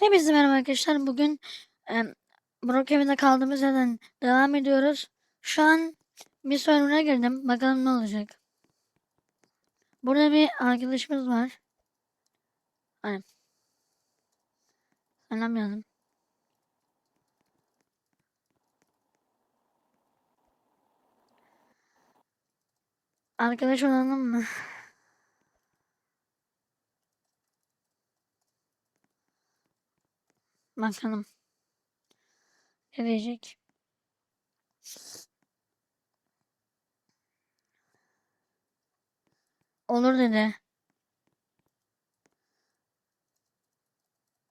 Hepinize merhaba arkadaşlar. Bugün e, Brookhaven'de kaldığımız yerden devam ediyoruz. Şu an bir server'a girdim. Bakalım ne olacak. Burada bir arkadaşımız var. Hani. Selam yazdım. Arkadaş olalım mı? Bakalım. Ne diyecek? Olur dedi.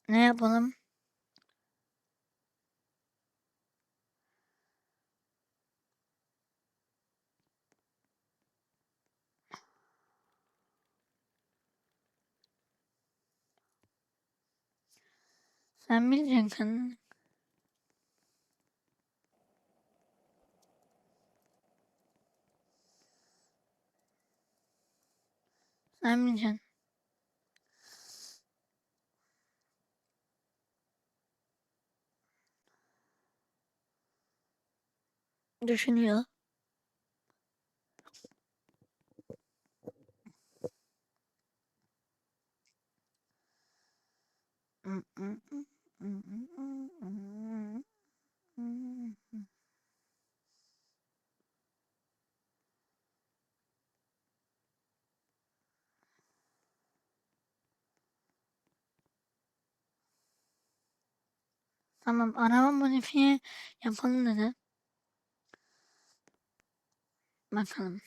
Ne yapalım? Sen bileceksin. Sen bileceksin. Düşünüyor. Tamam araba modifiye yapalım dedi. Bakalım.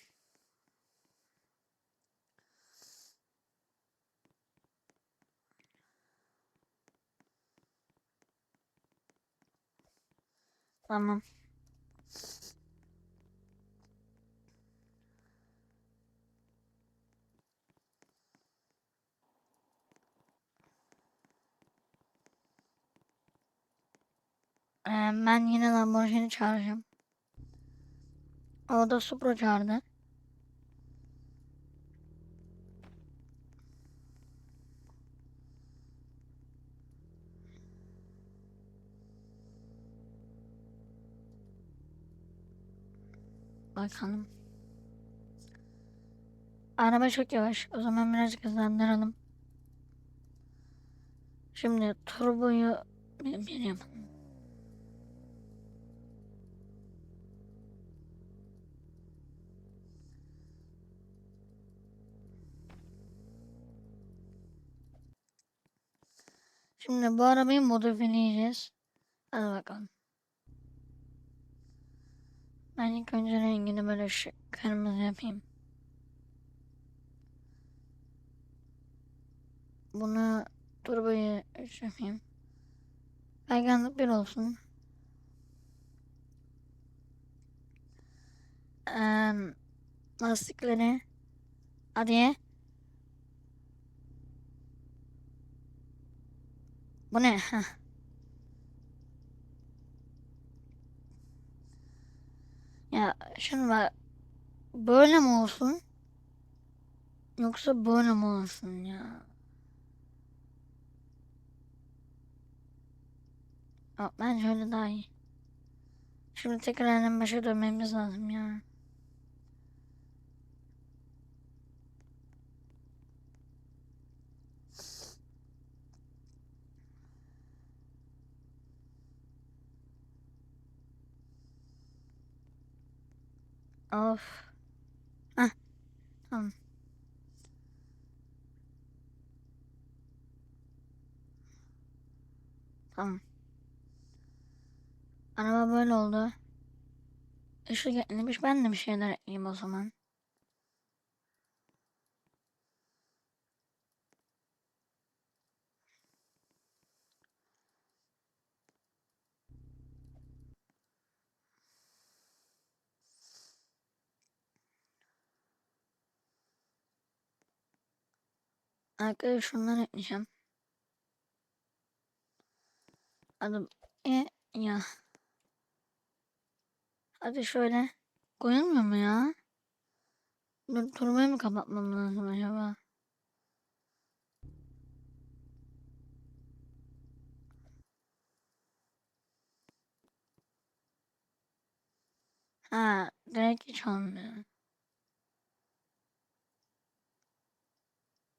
Tamam. Ee, ben yine Lamborghini çağıracağım. O da Supra çağırdı. Bakalım. Araba çok yavaş. O zaman birazcık hızlandıralım. Şimdi turboyu bir, yapalım. Şimdi bu arabayı modifiyeleyeceğiz. Hadi bakalım. Ben ilk önce rengini böyle şu kırmızı yapayım. Bunu turboyu üç yapayım. Kayganlık bir olsun. Eee lastikleri hadi. Bu ne? Heh. Ya şimdi bak böyle mi olsun? Yoksa böyle mi olsun ya? Yok, ben şöyle daha iyi. Şimdi tekrar en başa dönmemiz lazım ya. Of. Heh. Tamam. Tamam. Araba böyle oldu. Işık eklemiş. Ben de bir şeyler ekleyeyim o zaman. Arkaya şundan ekleyeceğim. Adım e ya. Hadi şöyle. Koyulmuyor mu ya? Ben turbayı mı kapatmam lazım acaba? Ha, direkt hiç olmuyor.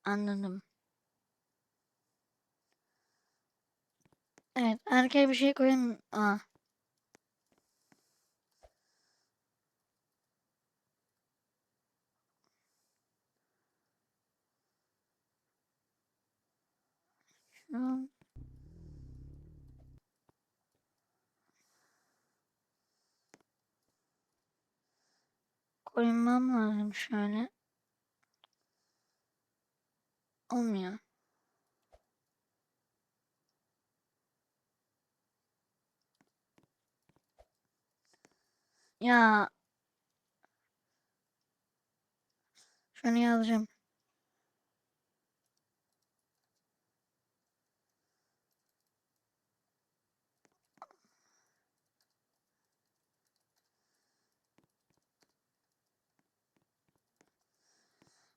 Anladım. Evet, arkaya bir şey koyun. Aa. Şunu koymam lazım şöyle. Olmuyor. Ya. Şunu yazacağım.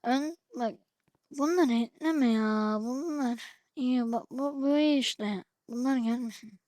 Ön bak bunlar ekleme ya. Bunlar iyi bak bu, iyi işte. Bunlar gelmesin.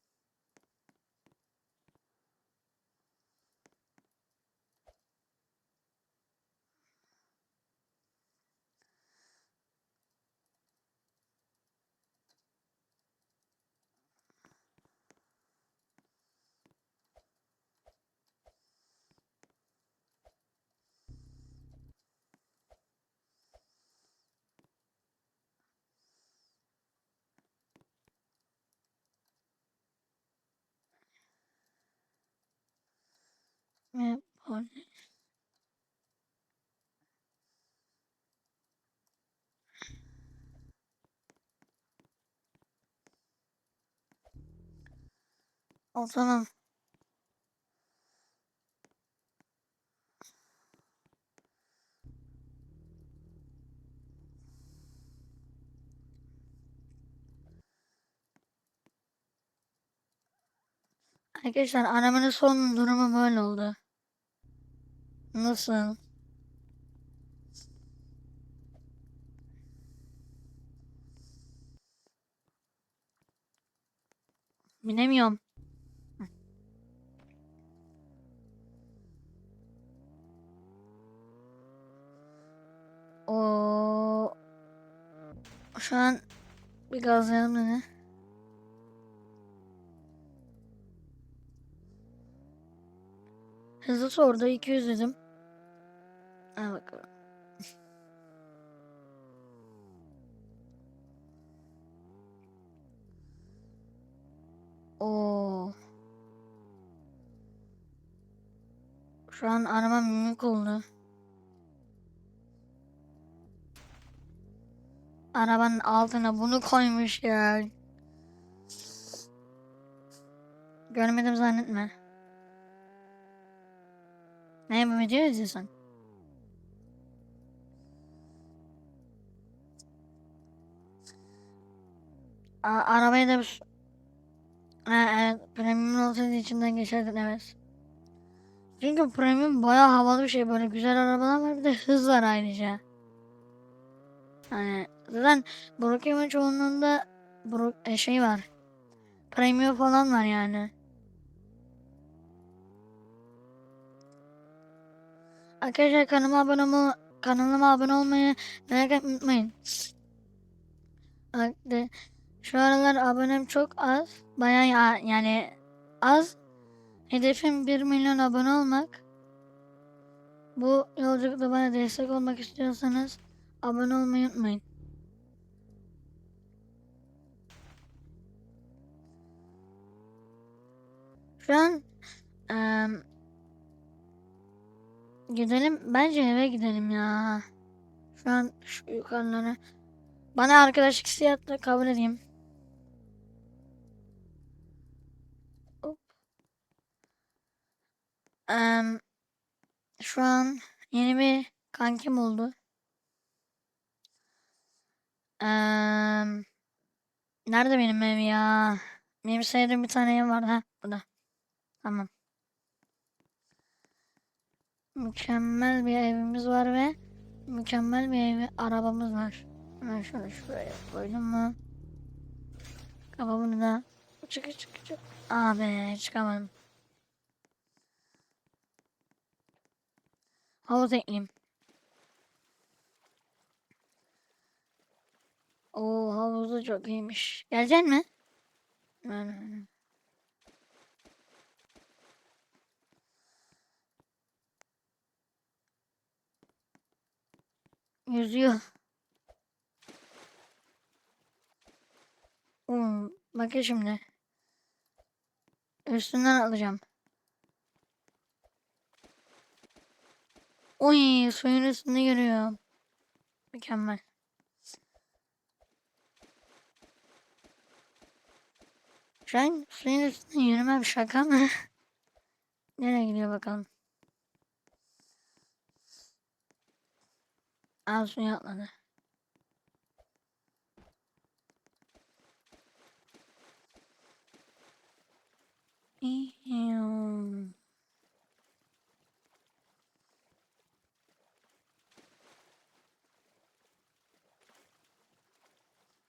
O tamam. Arkadaşlar arabanın son durumu böyle oldu. Nasıl? Bilemiyorum. O şu an bir gazlayalım dedi. Hızlı sordu 200 dedim. Ha bakalım. Oo. Şu an araba mimik oldu. Arabanın altına bunu koymuş ya. Görmedim zannetme. Ne video izliyorsun? A arabayı da bir... Ha, evet. Premium olsaydı içinden geçerdin evet. Çünkü premium bayağı havalı bir şey. Böyle güzel arabalar var. Bir de hız var ayrıca. Hani zaten Brookhaven çoğunluğunda Brook, e, şey var. Premium falan var yani. Arkadaşlar kanalıma abone olma, kanalıma abone olmayı merak etmeyi unutmayın. Şu aralar abonem çok az. Bayağı ya- yani az. Hedefim 1 milyon abone olmak. Bu yolculukta bana destek olmak istiyorsanız abone olmayı unutmayın. Şu an em, gidelim. Bence eve gidelim ya. Şu an şu yukarılara. Bana arkadaşlık isteği kabul edeyim. Em, şu an yeni bir kankim oldu. Em, nerede benim ev ya? Benim sevdiğim bir tane ev var. Ha, burada. Tamam. Mükemmel bir evimiz var ve mükemmel bir ev, arabamız var. Hemen şöyle şuraya koydum mu? Kafamını da çık çık çık. Abi çıkamadım. Havuz ekleyeyim. Oo havuzu çok iyiymiş. Gelecek mi? Yani. Yüzüyor. Hmm, bakın şimdi. Üstünden alacağım. Oy suyun üstünde yürüyor. Mükemmel. Şu an suyun üstünde yürümem şaka mı? Nereye gidiyor bakalım. Aa suya atladı. İyiyim.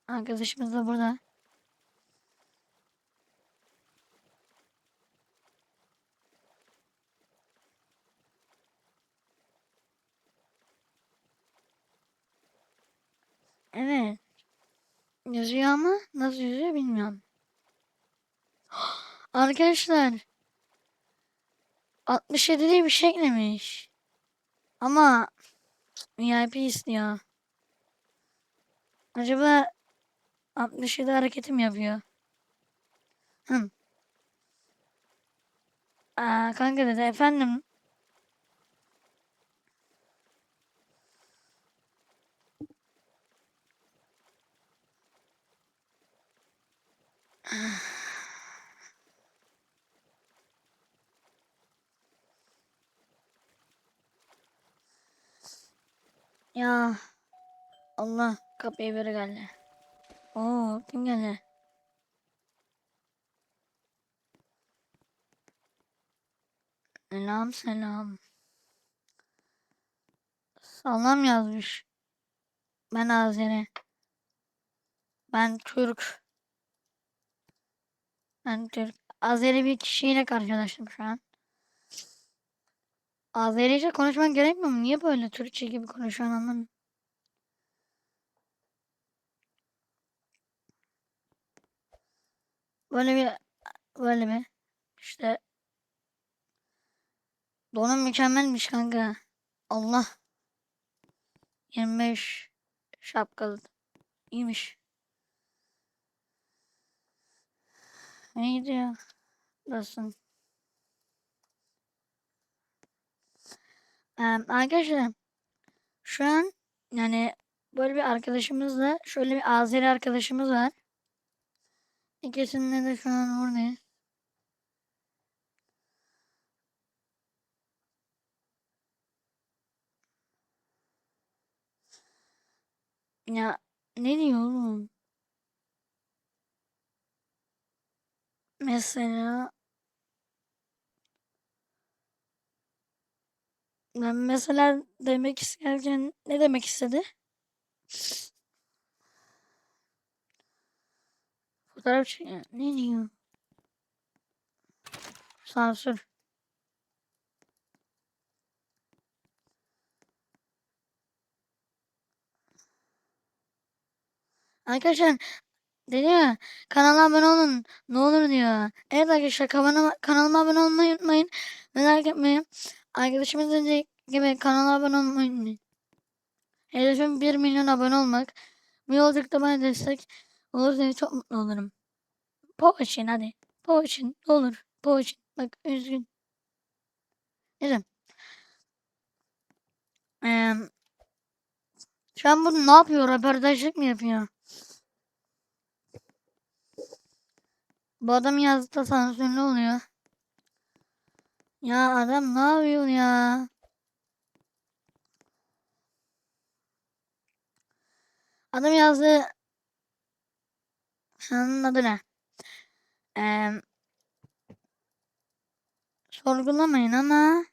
Arkadaşımız da burada. Evet. Yüzüyor ama nasıl yüzüyor bilmiyorum. Arkadaşlar 67 diye bir şey eklemiş. Ama VIP istiyor. Acaba 67 hareketi mi yapıyor? Hı. Aa, kanka dedi efendim. Ya Allah kapıya biri geldi. Oo kim geldi? Selam selam. Salam yazmış. Ben Azeri. Ben Türk. Ben Türk. Azeri bir kişiyle karşılaştım şu an. Azerice konuşman gerekmiyor mu? Niye böyle Türkçe gibi konuşuyorsun anlamıyorum. Böyle bir böyle bir işte donum mükemmelmiş kanka. Allah. 25 şapkalı. İyiymiş. Neydi ya? Nasıl? Ee, arkadaşlar şu an yani böyle bir arkadaşımızla şöyle bir Azeri arkadaşımız var. İkisinde de şu an buradayız. Ya ne diyor oğlum? Mesela ben mesela demek isterken ne demek istedi? Fotoğraf çekiyor. Ne diyor? Sansür. Arkadaşlar dedi ya kanala abone olun ne olur diyor. Evet arkadaşlar kanala, kanalıma abone olmayı unutmayın. Merak etmeyin. Arkadaşımız dediği gibi kanala abone olmayı unutmayın. Hedefim 1 milyon abone olmak. Bu yolculukta bana destek olursanız çok mutlu olurum. Po için hadi. Po için ne olur. Po için. Bak üzgün. Neyse. Ee, şu an bunu ne yapıyor? Röportajlık mı yapıyor? Bu adam yazdı sansürlü oluyor. Ya adam ne yapıyor ya? Adam yazdı. Şunun adı ne? Ee, sorgulamayın ama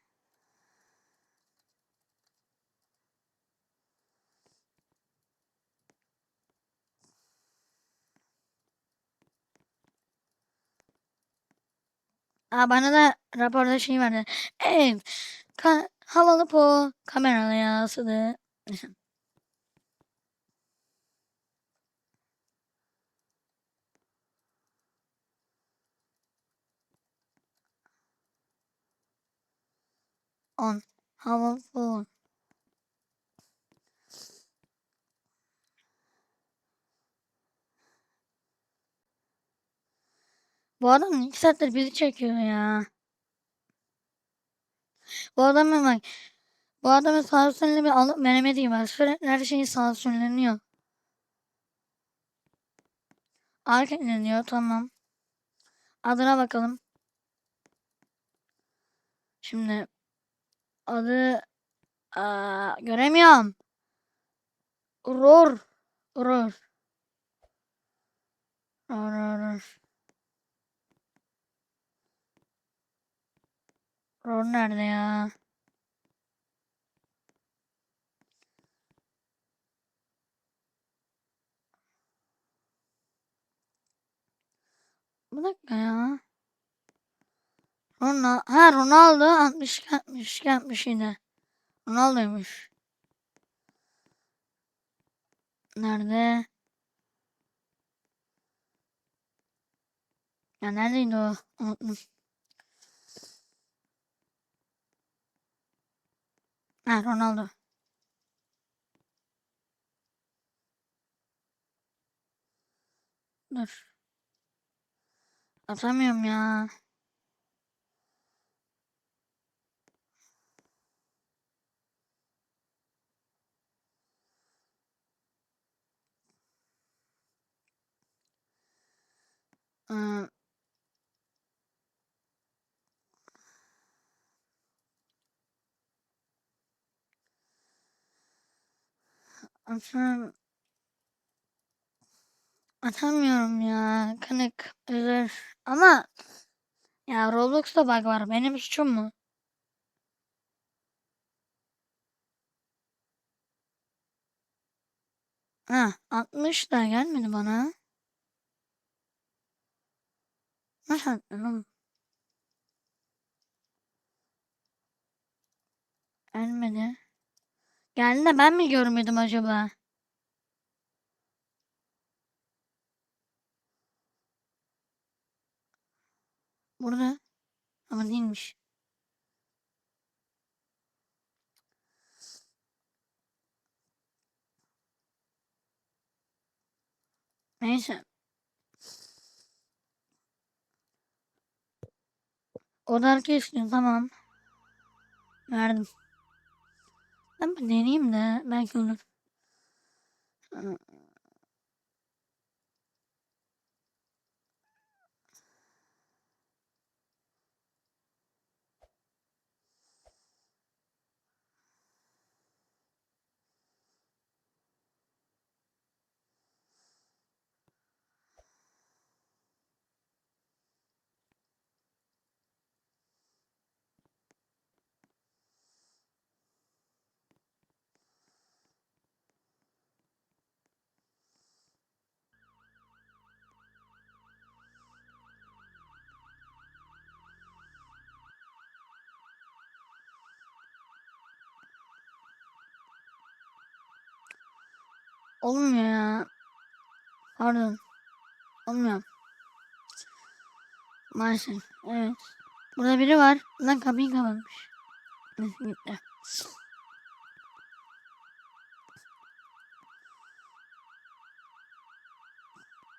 Aa, bana da raporda şey verdi. Ev. Ka Havalı po. Kameralı yansıdı. On. Havalı po. Bu adam iki saattir bizi çekiyor ya. Bu adamın bak. Bu adamın sansürlü bir alıp veremediği var. Sürekli her şeyi sansürleniyor. Arkeleniyor tamam. Adına bakalım. Şimdi adı aa, göremiyorum. Ror. Ror. Ror ror nerede ya? Bir dakika ya. Ronaldo, ha Ronaldo 60 60 60 yine. Ronaldo'ymuş. Nerede? Ya neredeydi o? Unuttum. Ha Ronaldo. Dur. Atamıyorum ya. Ee, atam atamıyorum ya. Kınık. Özür. Ama ya Roblox'ta bug var. Benim suçum mu? Ha 60 da gelmedi bana. Nasıl oğlum? Gelmedi. Geldi de ben mi görmedim acaba? Burada. Ama değilmiş. Neyse. Oda arkadaşlar tamam. Verdim. Ben bir deneyeyim de belki olur. Olmuyor ya. Pardon. Olmuyor. Maalesef. Evet. Burada biri var. Lan kapıyı kapatmış. Gitti.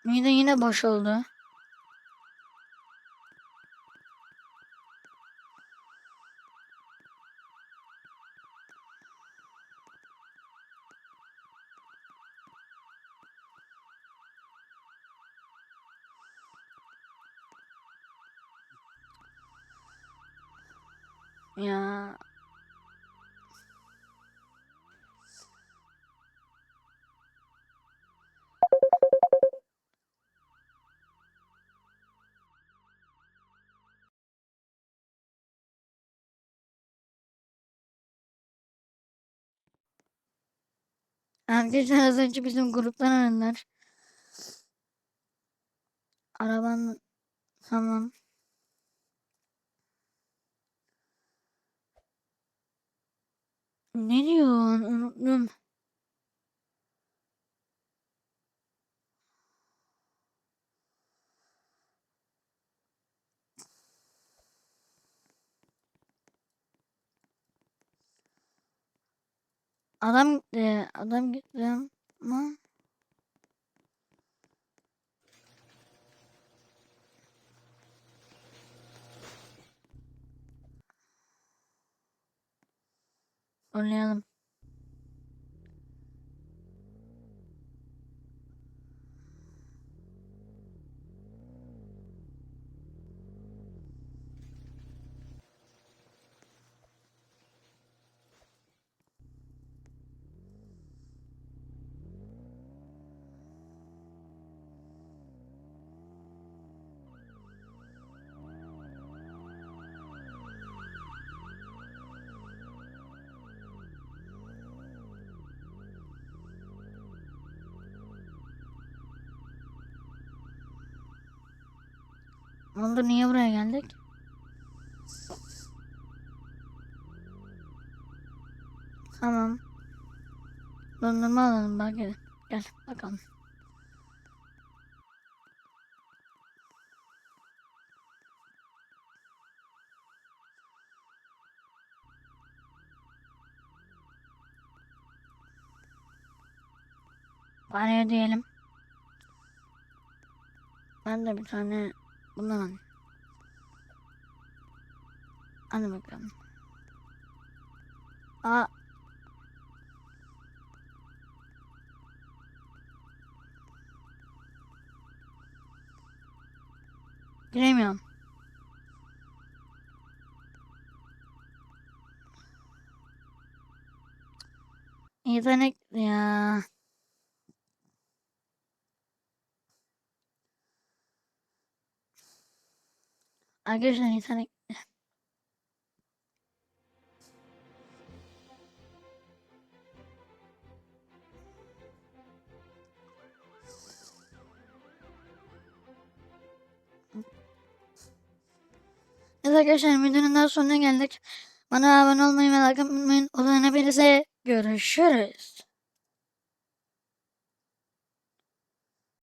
Mide yine boş oldu. Ya. Arkadaşlar az önce bizim gruptan aradılar. Araban tamam. Ne diyorsun? Unuttum. Adam gitti. Adam gitti ama oynayalım. Oldu? Niye buraya geldik? Tamam. Dondurma alalım bak gel. Gel bakalım. Parayı ödeyelim. Ben de bir tane bundan alayım. Hadi bakalım. Aa. Giremiyorum. Yetenek ya. Arkadaşlar yetenek. Evet arkadaşlar videonun sonuna geldik. Bana abone olmayı ve like atmayı unutmayın. O zaman görüşürüz.